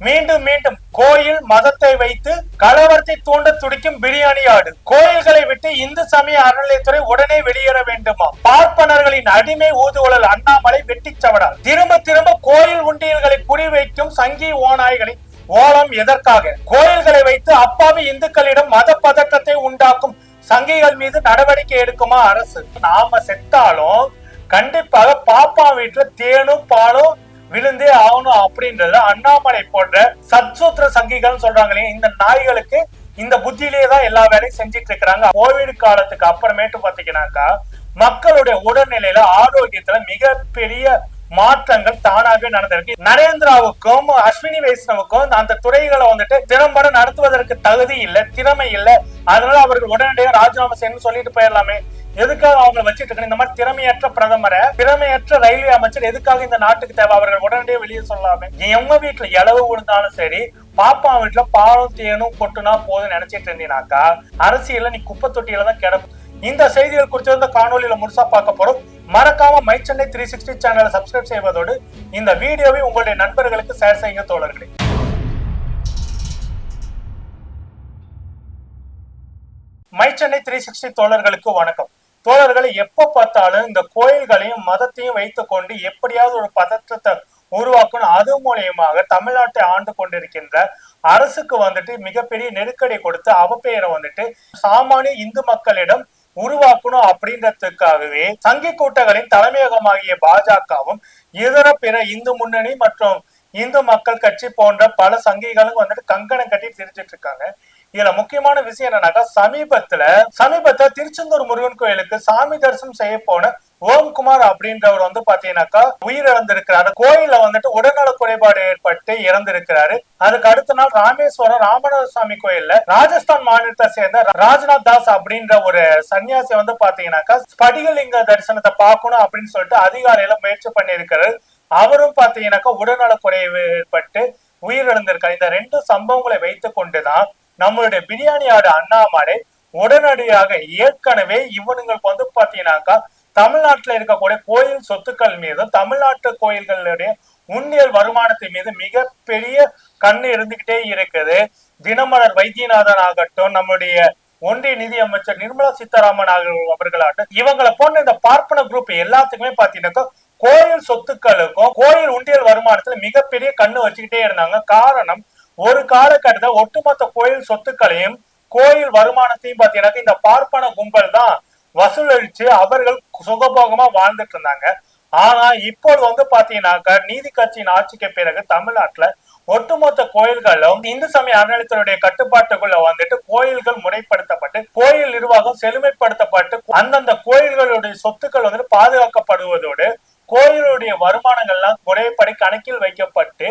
மீண்டும் மீண்டும் கோயில் மதத்தை வைத்து கலவரத்தை தூண்ட துடிக்கும் பிரியாணி ஆடு. கோயில்களை விட்டு இந்து சமய அறநிலையத்துறை உடனே வெளியேற வேண்டுமா? பார்ப்பனர்களின் அடிமை ஊதுகுழல் அண்ணாமலை வெட்டிச்சவடா திரும்ப திரும்ப கோயில் உண்டியல்களை குறிவைக்கும் சங்கி ஓநாய்களின் ஓலம் எதற்காக? கோயில்களை வைத்து அப்பாவி இந்துக்களிடம் மத பதட்டத்தை உண்டாக்கும் சங்கிகள் மீது நடவடிக்கை எடுக்குமா அரசு? நாம செத்தாலும் கண்டிப்பாக பாப்பா வீட்டுல தேனும் பாலும் விழுந்தே ஆகணும் அப்படின்றது அண்ணாமலை போன்ற சத்சூத்திர சங்கிகள் சொல்றாங்களே இந்த நாய்களுக்கு இந்த புத்தியிலேயே தான் எல்லா வேலையும் செஞ்சிட்டு இருக்கிறாங்க கோவிட் காலத்துக்கு அப்புறமேட்டு பாத்தீங்கன்னாக்கா மக்களுடைய உடல்நிலையில ஆரோக்கியத்துல மிகப்பெரிய மாற்றங்கள் தானாகவே நடந்திருக்கு. நரேந்திராவுக்கும் அஸ்வினி வைஷ்ணவுக்கும் அந்த துறைகளை வந்துட்டு திறம்பட நடத்துவதற்கு தகுதி இல்ல திறமை இல்லை. அதனால அவர்கள் உடனடியாக ராஜினாமா செய்யணும்னு சொல்லிட்டு போயிடலாமே. எதுக்காக அவங்க வச்சிட்டு இருக்கணும் இந்த மாதிரி திறமையற்ற பிரதமரை திறமையற்ற ரயில்வே அமைச்சர் எதுக்காக இந்த நாட்டுக்கு தேவை? அவர்கள் உடனடியே வெளியே சொல்லாமே எங்க வீட்டுல இளவு விழுந்தாலும் சரி பாப்பா வீட்டுல பாலும் தேனும் கொட்டுனா போதும் நினைச்சிட்டு இருந்தீனாக்கா அரசியல நீ குப்பை தொட்டியில தான் கிடப்பு இந்த செய்திகள் குறித்து இந்த காணொலியில முழுசா பார்க்க போறோம். மறக்காம மை சென்னை த்ரீ சிக்ஸ்டி சேனலை சப்ஸ்கிரைப் செய்வதோடு இந்த வீடியோவை உங்களுடைய நண்பர்களுக்கு ஷேர் செய்யுங்க தோழர்களே. மை சென்னை த்ரீ சிக்ஸ்டி தோழர்களுக்கு வணக்கம். தோழர்களை எப்ப பார்த்தாலும் இந்த கோயில்களையும் மதத்தையும் வைத்துக்கொண்டு எப்படியாவது ஒரு பதற்றத்தை உருவாக்கணும். அது மூலியமாக தமிழ்நாட்டை ஆண்டு கொண்டிருக்கின்ற அரசுக்கு வந்துட்டு மிகப்பெரிய நெருக்கடி கொடுத்து அவப்பெயரை வந்துட்டு சாமானிய இந்து மக்களிடம் உருவாக்கணும் அப்படின்றதுக்காகவே சங்கி கூட்டங்களின் தலைமையகமாகிய பாஜகவும் இதர பிற இந்து முன்னணி மற்றும் இந்து மக்கள் கட்சி போன்ற பல சங்கிகளும் வந்துட்டு கங்கணம் கட்டி திரிச்சிட்டு இருக்காங்க. இதுல முக்கியமான விஷயம் என்னன்னாக்கா சமீபத்துல சமீபத்துல திருச்செந்தூர் முருகன் கோயிலுக்கு சாமி தரிசனம் செய்ய போன ஓம்குமார் அப்படின்றவர் வந்து பாத்தீங்கன்னாக்கா உயிரிழந்திருக்கிறாரு. கோயில வந்துட்டு உடல்நல குறைபாடு ஏற்பட்டு இறந்திருக்கிறாரு. அதுக்கு அடுத்த நாள் ராமேஸ்வரம் ராமநாத சுவாமி கோயில்ல ராஜஸ்தான் மாநிலத்தை சேர்ந்த ராஜ்நாத் தாஸ் அப்படின்ற ஒரு சன்னியாசி வந்து பாத்தீங்கன்னாக்கா ஸ்படிகலிங்க தரிசனத்தை பார்க்கணும் அப்படின்னு சொல்லிட்டு அதிகாலையில முயற்சி பண்ணியிருக்கிறாரு. அவரும் பாத்தீங்கன்னாக்கா உடல்நல குறைவு ஏற்பட்டு உயிரிழந்திருக்காரு. இந்த ரெண்டு சம்பவங்களை வைத்துக் கொண்டுதான் நம்மளுடைய பிரியாணி ஆடு அண்ணாமலை உடனடியாக ஏற்கனவே இவனுங்களுக்கு வந்து பாத்தீங்கன்னாக்கா தமிழ்நாட்டுல இருக்கக்கூடிய கோயில் சொத்துக்கள் மீதும் தமிழ்நாட்டு கோயில்களுடைய உண்டியல் வருமானத்தின் மீது மிகப்பெரிய கண்ணு இருந்துகிட்டே இருக்குது. தினமலர் வைத்தியநாதன் ஆகட்டும் நம்முடைய ஒன்றிய நிதி அமைச்சர் நிர்மலா சீதாராமன் அவர்களாகட்டும் இவங்களை போன்ற இந்த பார்ப்பன குரூப் எல்லாத்துக்குமே பாத்தீங்கன்னாக்கா கோயில் சொத்துக்களுக்கும் கோயில் உண்டியல் வருமானத்துல மிகப்பெரிய கண்ணு வச்சுக்கிட்டே இருந்தாங்க. காரணம் ஒரு காலகட்டத்தில் ஒட்டுமொத்த கோயில் சொத்துக்களையும் கோயில் வருமானத்தையும் பாத்தீங்கன்னா இந்த பார்ப்பன கும்பல் தான் வசூலிச்சு அவர்கள் சுகபோகமா வாழ்ந்துட்டு இருந்தாங்க. ஆனா இப்போது வந்து பாத்தீங்கன்னாக்கா நீதி கட்சியின் ஆட்சிக்கு பிறகு தமிழ்நாட்டுல ஒட்டுமொத்த கோயில்களும் இந்து சமய அறநிலையத்தினுடைய கட்டுப்பாட்டுக்குள்ள வந்துட்டு கோயில்கள் முறைப்படுத்தப்பட்டு கோயில் நிர்வாகம் செழுமைப்படுத்தப்பட்டு அந்தந்த கோயில்களுடைய சொத்துக்கள் வந்துட்டு பாதுகாக்கப்படுவதோடு கோயிலுடைய வருமானங்கள்லாம் முறைப்படி கணக்கில் வைக்கப்பட்டு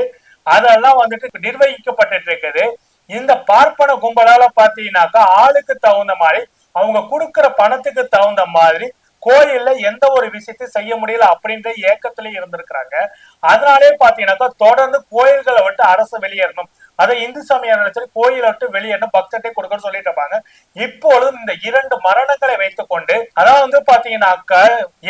அதெல்லாம் வந்துட்டு நிர்வகிக்கப்பட்டு இருக்குது இந்த பார்ப்பன கும்பலால பாத்தீங்கன்னாக்கா ஆளுக்கு தகுந்த மாதிரி அவங்க கொடுக்கிற பணத்துக்கு தகுந்த மாதிரி கோயில்ல எந்த ஒரு விஷயத்தையும் செய்ய முடியல அப்படின்ற ஏக்கத்துல இருந்திருக்கிறாங்க. அதனாலே பாத்தீங்கன்னாக்கா தொடர்ந்து கோயில்களை விட்டு அரசு வெளியேறணும். அதை இந்து சமய நினைச்சு கோயிலை விட்டு வெளியேறணும் பக்தத்தை கொடுக்கணும்னு சொல்லிட்டு இருப்பாங்க. இப்பொழுதும் இந்த இரண்டு மரணங்களை வைத்துக்கொண்டு அதாவது வந்து பாத்தீங்கன்னாக்கா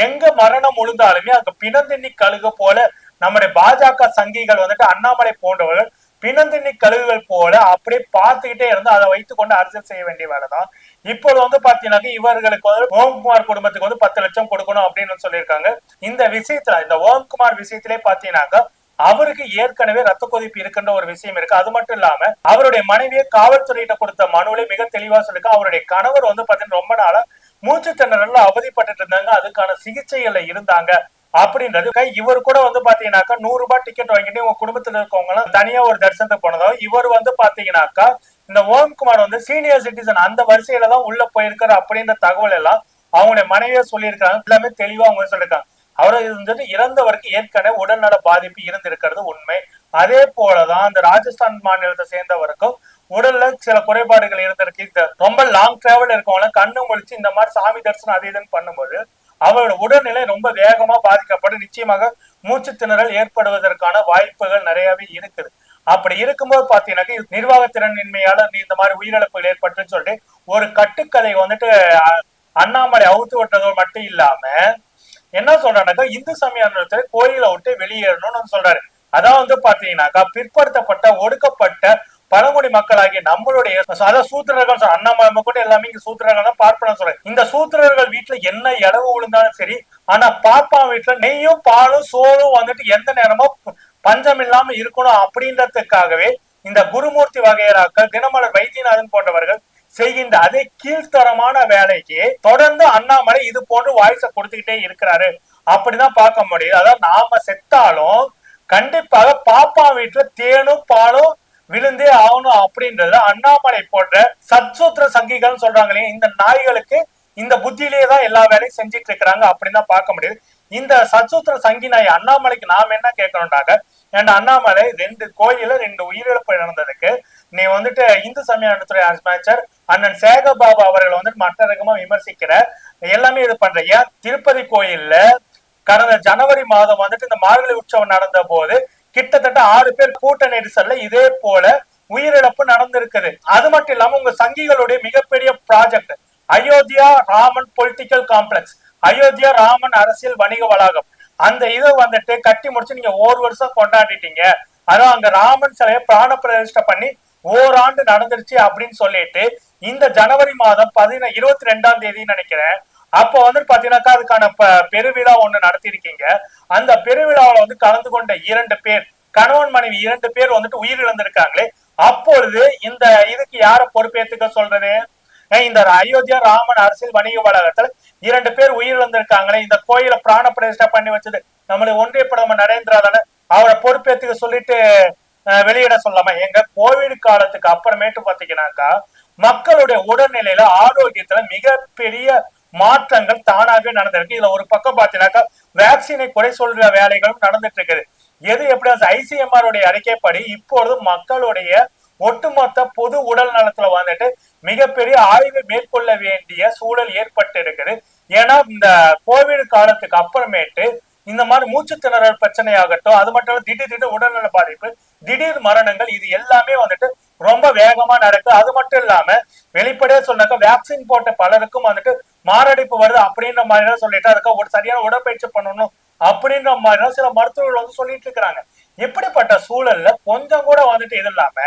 எங்க மரணம் முழுந்தாலுமே அங்க பிணந்திண்ணி கழுகு போல நம்முடைய பாஜக சங்கிகள் வந்துட்டு அண்ணாமலை போன்றவர்கள் பிணந்திண்ணி கழுகுகள் போல அப்படியே பார்த்துக்கிட்டே இருந்து அதை வைத்துக்கொண்டு அரசியல் செய்ய வேண்டிய வேலைதான். இப்போது வந்து பாத்தீங்கன்னாக்க இவர்களுக்கு வந்து ஓம்குமார் குடும்பத்துக்கு வந்து பத்து லட்சம் கொடுக்கணும் அப்படின்னு சொல்லியிருக்காங்க. இந்த விஷயத்துல இந்த ஓம்குமார் விஷயத்திலே பாத்தீங்கன்னாக்கா அவருக்கு ஏற்கனவே ரத்த கொதிப்பு இருக்கின்ற ஒரு விஷயம் இருக்கு. அது மட்டும் இல்லாம அவருடைய மனைவியை காவல்துறையிட்ட கொடுத்த மனுவிலே மிக தெளிவா சொல்லிருக்கு அவருடைய கணவர் வந்து பாத்தீங்கன்னா ரொம்ப நாளா மூச்சு திணறல அவதிப்பட்டு இருந்தாங்க. அதுக்கான சிகிச்சைகள்ல இருந்தாங்க. அப்படின்றது. இவர் கூட வந்து பாத்தீங்கன்னாக்கா நூறு ரூபாய் டிக்கெட் வாங்கிட்டு உங்க குடும்பத்துல இருக்கவங்க தனியா ஒரு தரிசனத்தை போனதோ இவர் வந்து பாத்தீங்கன்னாக்கா இந்த ஓம்குமார் வந்து சீனியர் சிட்டிசன் அந்த வரிசையில தான் உள்ள போயிருக்காரு அப்படின்ற தகவல் எல்லாம் அவங்களுடைய மனைவியா சொல்லியிருக்காங்க எல்லாமே தெளிவா அவங்க சொல்லியிருக்காங்க. அவர் வந்துட்டு இறந்தவருக்கு ஏற்கனவே உடல்நல பாதிப்பு இருந்திருக்கிறது உண்மை. அதே போலதான் அந்த ராஜஸ்தான் மாநிலத்தை சேர்ந்தவருக்கும் உடல்ல சில குறைபாடுகள் இருந்திருக்கு. இந்த ரொம்ப லாங் டிராவல் இருக்கவங்க கண்ணு முழிச்சு இந்த மாதிரி சாமி தரிசனம் அது இதுன்னு பண்ணும்போது அவரோட உடல்நிலை ரொம்ப வேகமா பாதிக்கப்பட்டு நிச்சயமாக மூச்சு திணறல் ஏற்படுவதற்கான வாய்ப்புகள் நிறையவே இருக்குது. அப்படி இருக்கும்போது பாத்தீங்கன்னாக்க நிர்வாகத்திறனின்மையால இந்த மாதிரி உயிரிழப்புகள் ஏற்பட்டுன்னு சொல்லிட்டு ஒரு கட்டுக்கதை வந்துட்டு அண்ணாமலை அவுத்து விட்டதோ மட்டும் இல்லாம என்ன சொல்றாருனாக்கா இந்து சமயத்தை கோயிலை விட்டு வெளியேறணும்னு சொல்றாரு. அதான் வந்து பாத்தீங்கன்னாக்கா பிற்படுத்தப்பட்ட ஒடுக்கப்பட்ட பழங்குடி மக்களாகிய நம்மளுடைய அதாவது சூத்திரர்கள் அண்ணாமலை கூட எல்லாமே இங்க சூத்திரர்கள் தான் பார்ப்பன சொல்றேன். இந்த சூத்திரர்கள் வீட்டுல என்ன இளவு விழுந்தாலும் சரி ஆனா பாப்பா வீட்டுல நெய்யும் பாலும் சோறும் வந்துட்டு எந்த நேரமும் பஞ்சம் இல்லாம இருக்கணும் அப்படின்றதுக்காகவே இந்த குருமூர்த்தி வகையராக்கள் தினமலர் வைத்தியநாதன் போன்றவர்கள் செய்கின்ற அதே கீழ்த்தரமான வேலைக்கு தொடர்ந்து அண்ணாமலை இது போன்று வாய்ஸ கொடுத்துக்கிட்டே இருக்கிறாரு. அப்படிதான் பார்க்க முடியுது. அதாவது நாம செத்தாலும் கண்டிப்பாக பாப்பா வீட்டுல தேனும் பாலும் விழுந்தே ஆகணும் அப்படின்றத அண்ணாமலை போன்ற சத்சூத்திர சங்கிகள் சொல்றாங்களே இந்த நாய்களுக்கு இந்த புத்தியிலேயே தான் எல்லா வேலையும் செஞ்சிட்டு இருக்கிறாங்க அப்படின்னு தான் பார்க்க முடியுது. இந்த சத்சூத்திர சங்கி நாய் அண்ணாமலைக்கு நாம என்ன கேட்கணும்னாக்க ஏன்னா அண்ணாமலை ரெண்டு கோயில ரெண்டு உயிரிழப்பு நடந்ததுக்கு நீ வந்துட்டு இந்து சமய அறத்துறை அமைச்சர் அண்ணன் சேகபாபு அவர்கள் அவர்களை வந்துட்டு மற்ற ரகமா விமர்சிக்கிற எல்லாமே இது பண்ற. ஏன்? திருப்பதி கோயில்ல கடந்த ஜனவரி மாதம் வந்துட்டு இந்த மார்கழி உற்சவம் நடந்த போது கிட்டத்தட்ட ஆறு பேர் கூட்ட நெரிசல்ல இதே போல உயிரிழப்பு நடந்திருக்குது. அது மட்டும் இல்லாம உங்க சங்கிகளுடைய மிகப்பெரிய project Ayodhya Raman political complex Ayodhya Raman அரசியல் வணிக வளாகம். அந்த இதை வந்துட்டு கட்டி முடிச்சு நீங்க ஒரு வருஷம் கொண்டாடிட்டீங்க. அதான் அங்க ராமன் சிலையை பிராண பிரதிஷ்ட பண்ணி ஓராண்டு நடந்துருச்சு அப்படின்னு சொல்லிட்டு இந்த ஜனவரி மாதம் பதின இருபத்தி ரெண்டாம் தேதி நினைக்கிறேன். அப்போ வந்து பாத்தீங்கன்னாக்கா அதுக்கான பெருவிழா ஒண்ணு நடத்தியிருக்கீங்க. அந்த பெருவிழாவில் வந்து கலந்து கொண்ட இரண்டு பேர் கணவன் மனைவி இரண்டு பேர் வந்துட்டு உயிரிழந்திருக்காங்களே. அப்பொழுது இந்த இதுக்கு யார பொறுப்பேத்துக்க சொல்றது? இந்த அயோத்தியா ராமன் அரசியல் வணிக வளாகத்துல இரண்டு பேர் உயிரிழந்திருக்காங்களே. இந்த கோயிலை பிராண பிரதிஷ்டா பண்ணி வச்சது நம்மளுடைய ஒன்றிய பிரதமர் நரேந்திரா தானே. அவரை பொறுப்பேத்துக்க சொல்லிட்டு அஹ், வெளியிட சொல்லாம எங்க கோவிட் காலத்துக்கு அப்புறமேட்டு பாத்தீங்கன்னாக்கா மக்களுடைய உடல்நிலையில ஆரோக்கியத்துல மிகப்பெரிய மாற்றங்கள் தானாகவே நடந்திருக்கு. இதுல ஒரு பக்கம் பாத்தீங்கன்னாக்கா வேக்சினை குறை சொல்ற வேலைகளும் நடந்துட்டு இருக்குது. எது எப்படி ஐசிஎம்ஆர் உடைய அறிக்கைப்படி இப்பொழுது மக்களுடைய ஒட்டுமொத்த பொது உடல் நலத்துல வந்துட்டு மிகப்பெரிய ஆய்வு மேற்கொள்ள வேண்டிய சூழல் ஏற்பட்டு இருக்குது. ஏன்னா இந்த கோவிட் காலத்துக்கு அப்புறமேட்டு இந்த மாதிரி மூச்சு திணறல் பிரச்சனையாகட்டும் அது மட்டும் இல்ல திடீர் திடீர் உடல்நல பாதிப்பு திடீர் மரணங்கள் இது எல்லாமே வந்துட்டு ரொம்ப வேகமா நடக்கு அது மட்டும் இல்லாம வெளிப்படையா சொன்னாக்க வேக்சின் போட்ட பலருக்கும் வந்துட்டு மாரடைப்பு வருது அப்படின்ற மாதிரி எல்லாம் சொல்லிட்டு அதுக்கு ஒரு சரியான உடற்பயிற்சி பண்ணணும் அப்படின்ற மாதிரி எல்லாம் சில மருத்துவர்கள் வந்து சொல்லிட்டு இருக்கிறாங்க. இப்படிப்பட்ட சூழல்ல கொஞ்சம் கூட வந்துட்டு இது இல்லாம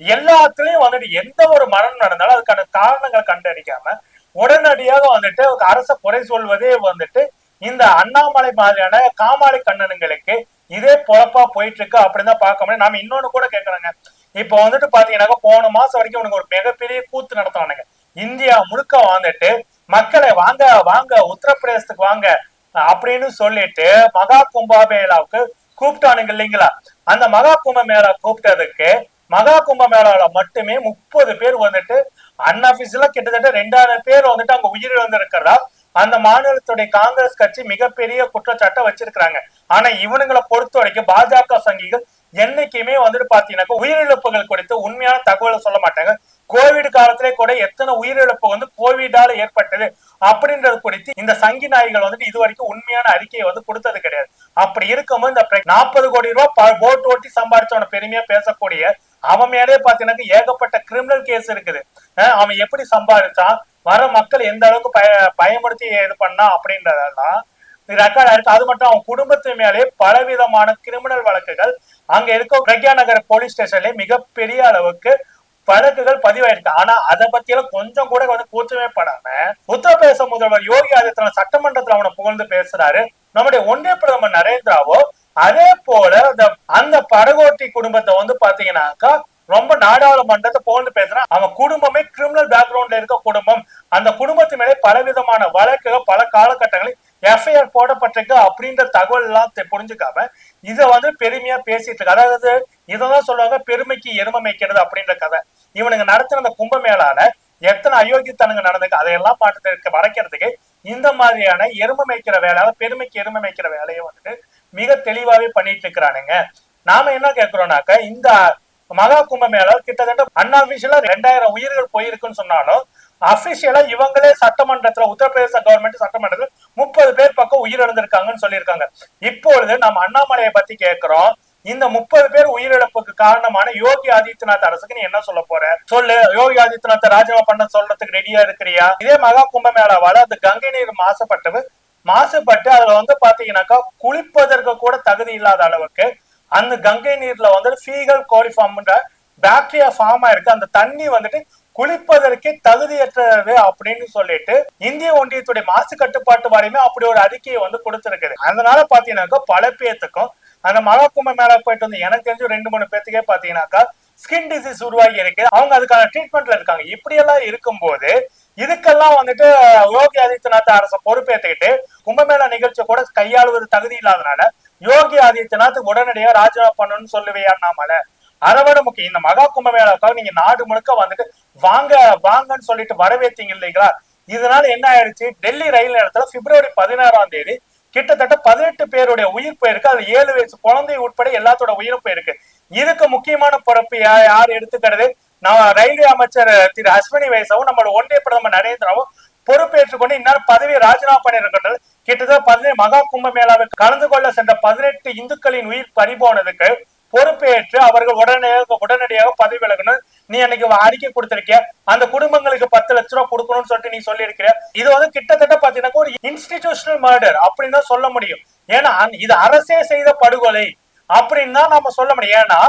எல்லாத்துலயும் வந்துட்டு எந்த ஒரு மரணம் நடந்தாலும் அதுக்கான காரணங்களை கண்டறிக்காம உடனடியாக வந்துட்டு அரச குறை சொல்வதே வந்துட்டு இந்த அண்ணாமலை மாதிரியான காமாலை கண்ணனுங்களுக்கு இதே பொழப்பா போயிட்டு இருக்கு அப்படின்னு தான் பார்க்க முடியும். நாம இன்னொன்னு கூட கேட்கறாங்க. இப்ப வந்துட்டு பாத்தீங்கன்னாக்கா போன மாசம் வரைக்கும் உனக்கு ஒரு மிகப்பெரிய கூத்து நடத்துவானுங்க. இந்தியா முழுக்க வந்துட்டு மக்களை வாங்க வாங்க உத்தரப்பிரதேசத்துக்கு வாங்க அப்படின்னு சொல்லிட்டு மகா கும்பாமேளாவுக்கு கூப்பிட்டானுங்க இல்லைங்களா? அந்த மகா கும்பமேளா கூப்பிட்டதுக்கு மகா கும்பமேளால மட்டுமே முப்பது பேர் வந்துட்டு அன்அபிஷியலா கிட்டத்தட்ட ரெண்டாயிரம் பேர் வந்துட்டு அங்க உயிரிழந்திருக்கிறதா அந்த மாநிலத்துடைய காங்கிரஸ் கட்சி மிகப்பெரிய குற்றச்சாட்டை வச்சிருக்கிறாங்க. ஆனா இவனுங்களை பொறுத்த வரைக்கும் பாஜக சங்கிகள் என்னைக்குமே வந்துட்டு பாத்தீங்கன்னாக்கா உயிரிழப்புகள் குறித்து உண்மையான தகவலை சொல்ல மாட்டாங்க. கோவிட் காலத்திலே கூட எத்தனை உயிரிழப்பு வந்து கோவிடால ஏற்பட்டது அப்படின்றது குறித்து இந்த சங்கி நாய்கள் வந்துட்டு இது வரைக்கும் உண்மையான அறிக்கையை வந்து கொடுத்தது கிடையாது. அப்படி இருக்கும்போது இந்த நாற்பது கோடி ரூபாய் போட் ஓட்டி சம்பாதிச்சவன பெருமையா பேசக்கூடிய அவன் மேலே பாத்தீங்கன்னா ஏகப்பட்ட கிரிமினல் கேஸ் இருக்குது. அவன் எப்படி சம்பாதிச்சான்? வர மக்கள் எந்த அளவுக்கு பய பயன்படுத்தி இது பண்ணா அப்படின்றதெல்லாம் ரெக்கார்ட் இருக்கு. அது மட்டும் அவன் குடும்பத்து மேலே பலவிதமான கிரிமினல் வழக்குகள் அங்க இருக்க பிரக்யா நகர் போலீஸ் ஸ்டேஷன்ல மிகப்பெரிய அளவுக்கு வழக்குகள் பதிவாயிருக்கு. ஆனா அதை பத்தியெல்லாம் கொஞ்சம் கூட வந்து கூச்சமே படாம உத்தரப்பிரதேச முதல்வர் யோகி ஆதித்யநாத் சட்டமன்றத்துல அவனை புகழ்ந்து பேசுறாரு. நம்முடைய ஒன்றிய பிரதமர் நரேந்திராவோ அதே போல அந்த அந்த படகோட்டி குடும்பத்தை வந்து பாத்தீங்கன்னாக்கா ரொம்ப நாடாளுமன்றத்தை புகழ்ந்து பேசுறான். அவன் குடும்பமே கிரிமினல் பேக்ரவுண்ட்ல இருக்க குடும்பம். அந்த குடும்பத்து மேலே பலவிதமான வழக்குகள் பல காலகட்டங்களில் எஃப்ஐஆர் போடப்பட்டிருக்கு அப்படின்ற தகவல் எல்லாம் புரிஞ்சுக்காம இத வந்து பெருமையா பேசிட்டு இருக்கு அதாவது இதைதான் சொல்லுவாங்க பெருமைக்கு எருமை மேய்க்கிறது அப்படின்ற கதை. இவனுங்க நடத்தின அந்த கும்பமேளால எத்தனை அயோக்கியத்தனங்க நடந்திருக்கு அதையெல்லாம் பாட்டு மறைக்கிறதுக்கு இந்த மாதிரியான எருமை மேய்க்கிற வேலை பெருமைக்கு எருமை மேய்க்கிற வேலையை வந்துட்டு மிக தெளிவாவே பண்ணிட்டு இருக்கிறானுங்க. நாம என்ன கேட்கிறோம்னாக்க இந்த மகா கும்பமேளா கிட்டத்தட்ட அன்அபிஷியலா ரெண்டாயிரம் உயிர்கள் போயிருக்குன்னு சொன்னாலும் அபிஷியலா இவங்களே சட்டமன்றத்துல உத்தரப்பிரதேச கவர்மெண்ட் சட்டமன்றத்துல முப்பது பேர் பக்கம் உயிரிழந்திருக்காங்கன்னு சொல்லியிருக்காங்க. இப்பொழுது நம்ம அண்ணாமலையை பத்தி கேட்கிறோம். இந்த முப்பது பேர் உயிரிழப்புக்கு காரணமான யோகி ஆதித்யநாத் அரசுக்கு நீ என்ன சொல்ல போற? சொல்லு. யோகி ஆதித்யநாத் ராஜினாமா பண்ண சொல்றதுக்கு ரெடியா இருக்கிறியா? இதே மகா கும்பமேளாவால அந்த கங்கை நீர் மாசுபட்டது. மாசுபட்டு அதுல வந்து பாத்தீங்கன்னாக்கா குளிப்பதற்கு கூட தகுதி இல்லாத அளவுக்கு அந்த கங்கை நீர்ல வந்து ஃபீகல் கோரிஃபார்ம்ன்ற பாக்டீரியா ஃபார்ம் ஆயிருக்கு அந்த தண்ணி வந்துட்டு குளிப்பதற்கே தகுதியற்றது அப்படின்னு சொல்லிட்டு இந்திய ஒன்றியத்துடைய மாசு கட்டுப்பாட்டு வாரியமே அப்படி ஒரு அறிக்கையை வந்து கொடுத்துருக்குது. அதனால பாத்தீங்கன்னாக்கா பல பேத்துக்கும் அந்த மகா கும்ப மேல போயிட்டு வந்து எனக்கு தெரிஞ்சு ரெண்டு மூணு பேத்துக்கே பாத்தீங்கன்னாக்கா ஸ்கின் டிசீஸ் உருவாகி இருக்கு. அவங்க அதுக்கான ட்ரீட்மெண்ட்ல இருக்காங்க. இப்படியெல்லாம் இருக்கும்போது இதுக்கெல்லாம் வந்துட்டு யோகி ஆதித்யநாத் அரசு பொறுப்பேற்றுக்கிட்டு கும்பமேளா நிகழ்ச்சி கூட கையாளுவது தகுதி இல்லாதனால யோகி ஆதித்யநாத் உடனடியாக ராஜினாமா பண்ணணும்னு சொல்லுவையா நாமல அதை விட முக்கியம். இந்த மகா கும்பமேளாவுக்காக நீங்க நாடு முழுக்க வந்துட்டு வாங்க வாங்கன்னு சொல்லிட்டு வரவேத்தீங்க இல்லைங்களா? இதனால என்ன ஆயிடுச்சு? டெல்லி ரயில் நிலையத்துல பிப்ரவரி பதினாறாம் தேதி கிட்டத்தட்ட பதினெட்டு பேருடைய உயிர் போயிருக்கு. அது ஏழு வயசு குழந்தை உட்பட எல்லாத்தோட உயிரும் போயிருக்கு. இதுக்கு முக்கியமான பொறுப்பு யார் எடுத்துக்கிறது? நம்ம ரயில்வே அமைச்சர் திரு அஸ்வினி வைசாவும் நம்மளோட ஒன்றிய பிரதமர் நரேந்திராவும் பொறுப்பேற்றுக்கொண்டு இந்நேரம் பதவி ராஜினாமா பண்ணியிருக்கின்றது கிட்டத்தட்ட பதினேழு மகா கும்பமேளாவில் கலந்து கொள்ள சென்ற பதினெட்டு இந்துக்களின் உயிர் பறிபோனதுக்கு பொறுப்பேற்று அவர்கள் உடனடியாக உடனடியாக பதவி விலகணும். நீ அன்னைக்கு அறிக்கை கொடுத்திருக்கிய? அந்த குடும்பங்களுக்கு பத்து லட்ச ரூபா கொடுக்கணும்னு சொல்லிட்டு நீ சொல்லியிருக்கிற இது வந்து கிட்டத்தட்ட பாத்தீங்கன்னா ஒரு இன்ஸ்டிடியூஷனல் மர்டர் அப்படின்னு தான் சொல்ல முடியும். ஏன்னா இது அரசே செய்த படுகொலை அப்படின்னு தான் நம்ம சொல்ல முடியும். ஏன்னா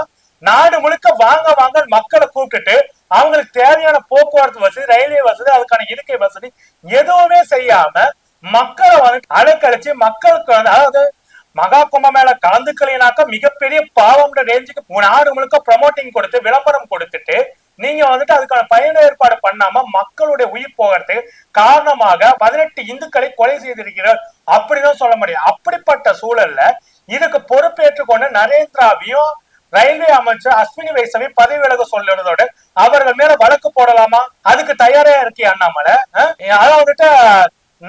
நாடு முழுக்க வாங்க வாங்க மக்களை கூப்பிட்டுட்டு அவங்களுக்கு தேவையான போக்குவரத்து வசதி ரயில்வே வசதி அதுக்கான இருக்கை வசதி எதுவுமே செய்யாம மக்களை வந்து அலைக்கழிச்சு மக்களுக்கு வந்து அதாவது மகா கும்பமேள கலந்துக்கலைனாக்கா மிகப்பெரிய பாவம்ன்ற ரேஞ்சுக்கு நாடு முழுக்க ப்ரமோட்டிங் கொடுத்து விளம்பரம் கொடுத்துட்டு நீங்க வந்துட்டு அதுக்கான பயண ஏற்பாடு பண்ணாம மக்களுடைய உயிர் போகிறது காரணமாக பதினெட்டு இந்துக்களை கொலை செய்திருக்கிறார் அப்படிதான் சொல்ல முடியும். அப்படிப்பட்ட சூழல்ல இதுக்கு பொறுப்பேற்றுக்கொண்டு நரேந்திராவையும் ரயில்வே அமைச்சர் அஸ்வினி வைசவி பதவி விலக சொல்லுறதோட அவர்கள் மேல வழக்கு போடலாமா? அதுக்கு தயாரா இருக்கே அண்ணாமலை? அதான் வந்துட்டு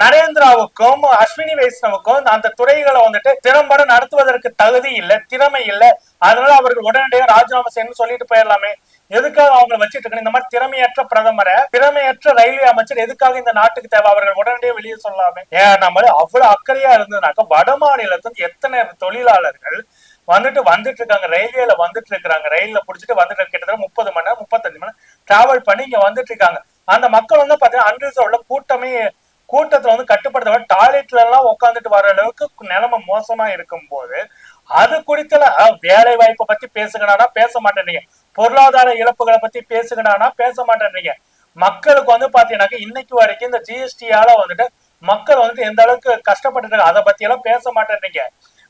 நரேந்திராவுக்கும் அஸ்வினி வைஷ்ணவுக்கும் அந்த துறைகளை வந்துட்டு திறம்பட நடத்துவதற்கு தகுதி இல்லை திறமை இல்லை. அதனால அவர்கள் உடனடியாக ராஜினாமா செய்யணும்னு சொல்லிட்டு போயிடலாமே. எதுக்காக அவங்க வச்சிட்டு இருக்கணும்? இந்த மாதிரி திறமையற்ற பிரதமரை திறமையற்ற ரயில்வே அமைச்சர் எதுக்காக இந்த நாட்டுக்கு தேவை? அவர்கள் உடனடியே வெளியே சொல்லலாமே. ஏன்? நம்ம அவ்வளவு அக்கறையா இருந்ததுனாக்கா வட மாநிலத்துக்கு எத்தனை தொழிலாளர்கள் வந்துட்டு வந்துட்டு இருக்காங்க. ரயில்வேல வந்துட்டு இருக்கிறாங்க. ரயில்ல புடிச்சிட்டு வந்துட்டு கிட்டத்தட்ட முப்பது மணி நேரம் முப்பத்தஞ்சு மணி நேரம் டிராவல் பண்ணி இங்க வந்துட்டு இருக்காங்க. அந்த மக்கள் வந்து பாத்தீங்கன்னா அன்ரிசர்வ்ல கூட்டமே கூட்டத்துல வந்து கட்டுப்படுத்த டாய்லெட்ல எல்லாம் உட்காந்துட்டு வர அளவுக்கு நிலைமை மோசமா இருக்கும் போது அது குறித்துல வேலை வாய்ப்பை பத்தி பேசுகிறானா பேச மாட்டேன்றீங்க. பொருளாதார இழப்புகளை பத்தி பேசுகிறானா பேச மாட்டேன்றீங்க. மக்களுக்கு வந்து பாத்தீங்கன்னாக்க இன்னைக்கு வரைக்கும் இந்த ஜிஎஸ்டியால வந்துட்டு மக்கள் வந்துட்டு எந்த அளவுக்கு கஷ்டப்பட்டு இருக்காங்க அதை பத்தி எல்லாம் பேச மாட்டேன்றீங்க.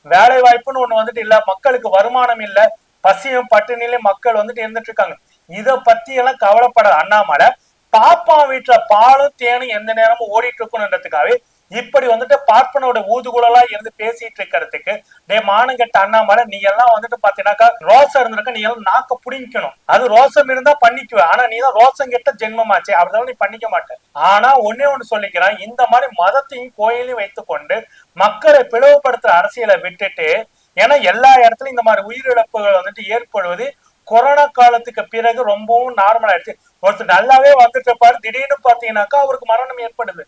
வேலை வாய்ப்புன்னு ஒண்ணு வந்துட்டு இல்ல மக்களுக்கு வருமானம் இல்ல பசியும் பட்டினிலையும் மக்கள் வந்துட்டு இருந்துட்டு இருக்காங்க. இதை பத்தி எல்லாம் கவலைப்பட அண்ணாமலை பாப்பா வீட்டுல பாலும் தேனும் எந்த நேரமும் ஓடிட்டு இருக்கணுன்றதுக்காகவே இப்படி வந்துட்டு பார்ப்பனோட ஊதுகுழலா இருந்து பேசிட்டு இருக்கிறதுக்கு டே மானங்கெட்ட அண்ணாமலை நீ எல்லாம் வந்துட்டு பாத்தீங்கன்னாக்கா ரோசம் இருந்திருக்க நீ எல்லாம் நாக்க புடிக்கணும் அது ரோசம் இருந்தா பண்ணிக்குவ. ஆனா நீ தான் ரோசம் கெட்ட ஜென்மமாச்சு. அப்படிதான் நீ பண்ணிக்க மாட்டேன் ஆனா ஒன்னே ஒண்ணு சொல்லிக்கிறேன். இந்த மாதிரி மதத்தையும் கோயிலையும் வைத்துக்கொண்டு மக்களை பிளவுபடுத்துற அரசியலை விட்டுட்டு ஏன்னா எல்லா இடத்துலயும் இந்த மாதிரி உயிரிழப்புகள் வந்துட்டு ஏற்படுவது கொரோனா காலத்துக்கு பிறகு ரொம்பவும் நார்மல் ஆயிடுச்சு. ஒருத்தர் நல்லாவே வந்துட்டு திடீர்னு பாத்தீங்கன்னாக்கா அவருக்கு மரணம் ஏற்படுது.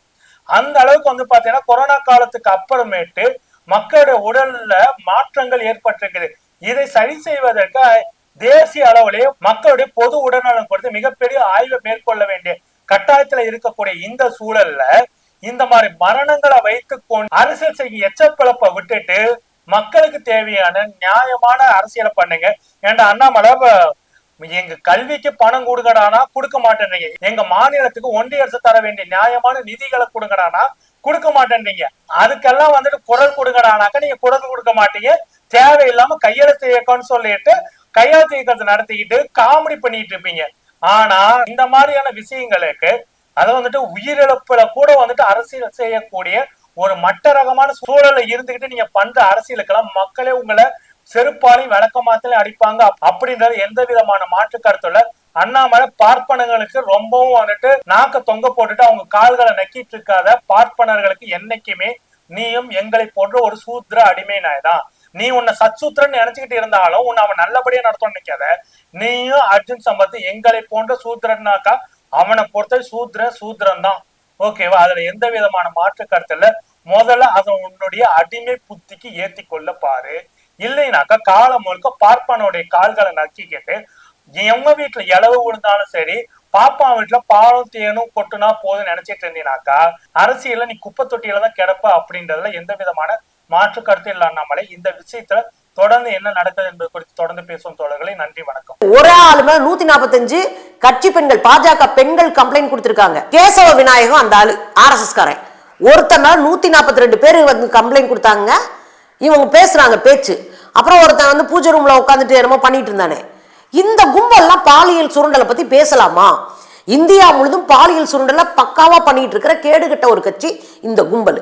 அந்த அளவுக்கு வந்து பாத்தீங்கன்னா கொரோனா காலத்துக்கு அப்புறமேட்டு மக்களுடைய உடல்ல மாற்றங்கள் ஏற்பட்டிருக்குது. இதை சரி செய்வதற்கு தேசிய அளவிலேயே மக்களுடைய பொது உடல்நலம் குறித்து மிகப்பெரிய ஆய்வை மேற்கொள்ள வேண்டிய கட்டாயத்துல இருக்கக்கூடிய இந்த சூழல்ல இந்த மாதிரி மரணங்களை வைத்து கொண்டு அரசியல் செய்ய எச்சப்பிழப்பை விட்டுட்டு மக்களுக்கு தேவையான நியாயமான அரசியலை பண்ணுங்க. ஏன்டா அண்ணாமலை எங்க கல்விக்கு பணம் கொடுங்கடானா? கொடுக்க மாட்டேன்றீங்க. எங்க மாநிலத்துக்கு ஒன்றிய அரசு தர வேண்டிய நியாயமான நிதிகளை கொடுங்கடானா? கொடுக்க மாட்டேன்றீங்க. அதுக்கெல்லாம் வந்துட்டு குரல் கொடுங்கடானாக்க நீங்க குரல் கொடுக்க மாட்டீங்க. தேவையில்லாம கையெழுத்து இயக்கம்னு சொல்லிட்டு கையெழுத்து இயக்கத்தை நடத்திக்கிட்டு காமெடி பண்ணிட்டு இருப்பீங்க. ஆனா இந்த மாதிரியான விஷயங்களுக்கு அதை வந்துட்டு உயிரிழப்புல கூட வந்துட்டு அரசியல் செய்யக்கூடிய ஒரு மட்ட ரகமான சூழல்ல இருந்துகிட்டு நீங்க பண்ற அரசியலுக்கெல்லாம் மக்களே உங்களை செருப்பாலையும் விளக்கமாத்திலையும் அடிப்பாங்க. அப்படின்றது எந்த விதமான மாற்று கருத்துல அண்ணாமலை பார்ப்பனர்களுக்கு ரொம்பவும் வந்துட்டு நாக்க தொங்க போட்டுட்டு அவங்க கால்களை நக்கிட்டு இருக்காத பார்ப்பனர்களுக்கு என்னைக்குமே நீயும் எங்களை போன்ற ஒரு சூத்திர அடிமை நாய்தான். நீ உன்னை சச்சூத்திரன் நினைச்சுக்கிட்டு இருந்தாலும் உன்னை அவன் நல்லபடியா நடத்த நிக்காத நீயும் அர்ஜுன் சம்பத் எங்களை போன்ற சூத்திரனாக்கா அவனை பொறுத்த சூத்திரன் சூத்திரன் தான் ஓகேவா அதுல எந்த விதமான மாற்று கருத்து இல்ல முதல்ல அதை உன்னுடைய அடிமை புத்திக்கு ஏத்தி கொள்ள பாரு. இல்லைனாக்கா காலம் முழுக்க பார்ப்பனுடைய கால்களை நக்கிக்கிட்டு எங்க வீட்டுல இளவு விழுந்தாலும் சரி பாப்பா வீட்டுல பாலும் தேனும் கொட்டுனா போதும் நினைச்சிட்டு இருந்தீனாக்கா அரசியல்ல நீ குப்பை தொட்டியில தான் கிடப்ப அப்படின்றதுல எந்த விதமான மாற்று கருத்து இல்லாமலே இந்த விஷயத்துல தொடர்ந்து என்ன நடக்குது என்பது குறித்து தொடர்ந்து பேசுவோம் தோழர்களை. நன்றி வணக்கம். ஒரு ஆளுமே நூத்தி நாற்பத்தஞ்சு கட்சி பெண்கள் பாஜக பெண்கள் கம்ப்ளைண்ட் கொடுத்திருக்காங்க. கேசவ விநாயகம் அந்த ஆளு ஆர்எஸ்எஸ் காரன் ஒருத்தர் நூத்தி நாற்பத்தி ரெண்டு பேர் வந்து கம்ப்ளைண்ட் கொடுத்தாங்க. இவங்க பேசுறாங்க பேச்சு. அப்புறம் ஒருத்தன் வந்து பூஜை ரூம்ல உட்காந்துட்டு என்னமோ பண்ணிட்டு இருந்தானே. இந்த கும்பல்லாம் பாலியல் சுருண்டலை பத்தி பேசலாமா? இந்தியா முழுதும் பாலியல் சுருண்டலை பக்காவா பண்ணிட்டு இருக்கிற கேடுகட்ட ஒரு கட்சி இந்த கும்பல்.